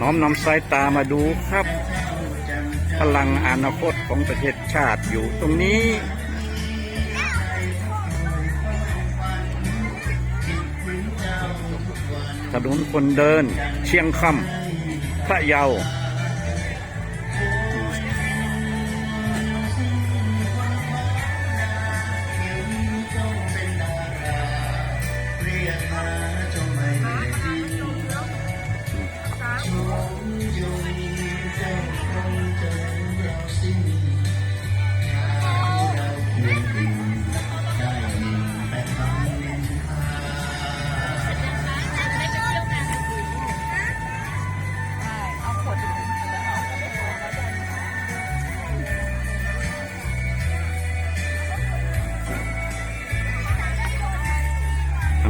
น้อมนำสายตามาดูครับ พลังอนาคตของประเทศชาติอยู่ตรงนี้ ถนนคนเดิน เชียงคำพระเยา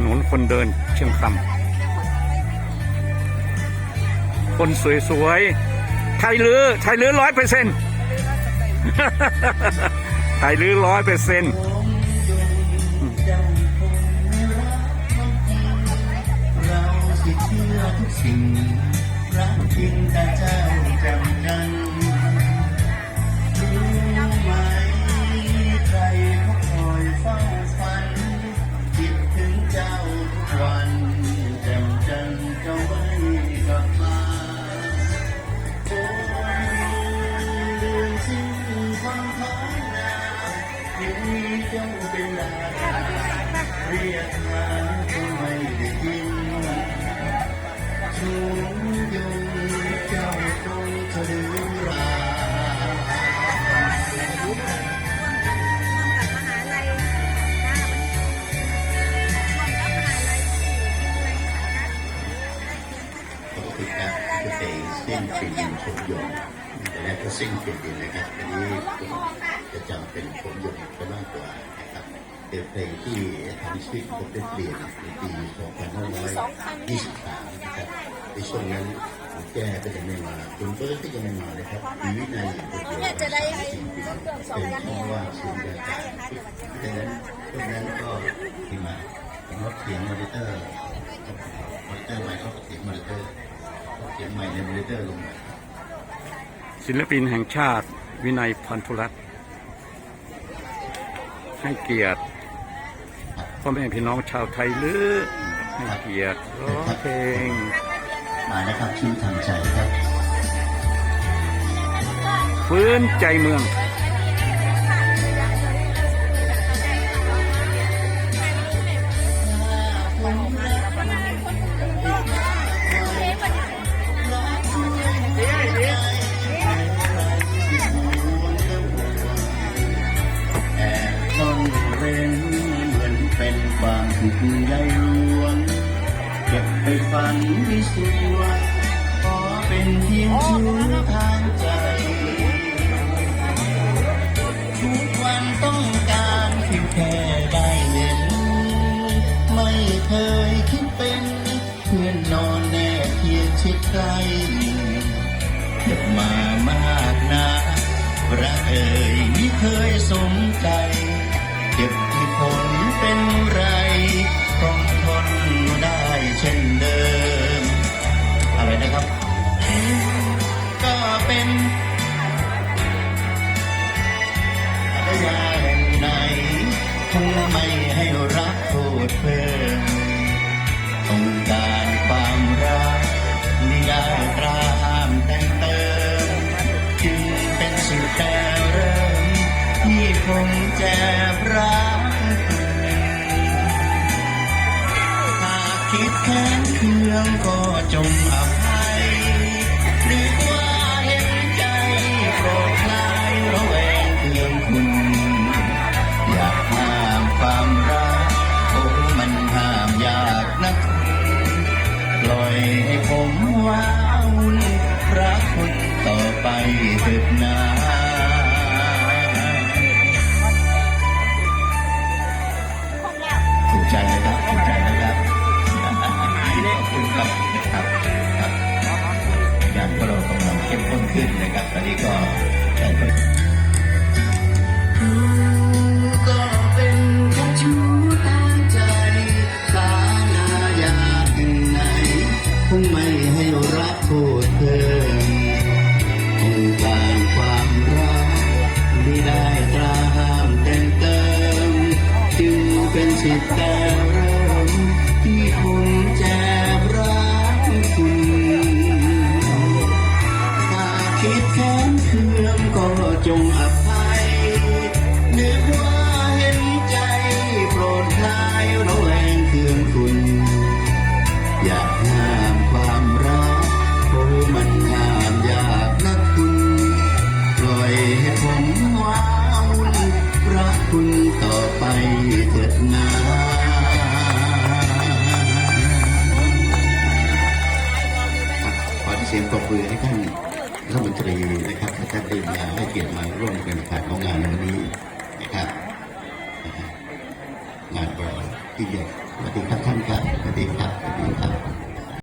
นุนคนเดินเชียงคำคนสวยๆไทยลือไทยลือร้อยเปอร์เซ็นต์ไทยลือร้อยเปอร์เซ็นต์เราสิเชื่อทุกสิ่งรักจริงแต่เจ้าจำกัน กติแล้วจะไปเส้นเชียงดินผมยนต์แต่แรกก็เส้นเชียนนะครับอันนี้ผมจะจำเป็นผมยนต์ไปมากกว่านะครับเป็นเพลงที่ทำชีวิตผมได้เปลี่ยนในปี 2523นะครับ ในช่วงนั้นแก้ก็จะไม่มาคุณเบิร์ดก็จะไม่มานะครับมีวินัยอย่างเดียวจะได้เป็นเพราะว่าสูงยาจากดังนั้นช่วงนั้นก็ที่มาผมก็เขียนมอนิเตอร์มอนิเตอร์ใหม่เขาเขียนมอนิเตอร์เขาเขียนใหม่ในมอนิเตอร์ลงมาศิลปินแห่งชาติวินัยพันธุรัตน์ให้เกียรติพ่อแม่พี่น้องชาวไทยหรือให้เกียรติร้องเพลง มานะครับชื่อทางใจครับฟื้นใจเมืองแอบซ่อนเร้นเหมือนเป็นความผิดใหญ่ หลวงเก็บไปฝันที่สวงขอเป็นเพียงชูทางใจ คงจะรักหากคิดแค้นเคืองก็จงอภัยหรือว่าเห็นใจโปรดคลายระแวงเคืองคุณ อยากห้ามความรักโอ้มันห้ามยากนักคุณปล่อยให้ผมว้าวุ่นรักคุณต่อไปเถิด นะครับถูกใจนะครับขอบคุณครับนะครับครับงานของเรากำลังเข้มข้นขึ้นนะครับตอนนี้ก็แต่ก็เป็นแค่ชู้ทางใจฐานะอยากไหนคงไม่ให้รักพูดเพิ่มคงกลางความรักที่ได้ตราห้ามแต่งเติมจึงเป็นสิทธิ์แต่เริ่ม คุณต่อไปเถิดนาขอเสียงปรบมือให้ท่านรัฐมนตรีนะครับท่านได้มาให้เกียรติมาร่วมกันผ่านของงานในวันนี้นะครับงานบอที่ใหญ่สวัสดีครับท่านสุดีครับสวัสดีครับ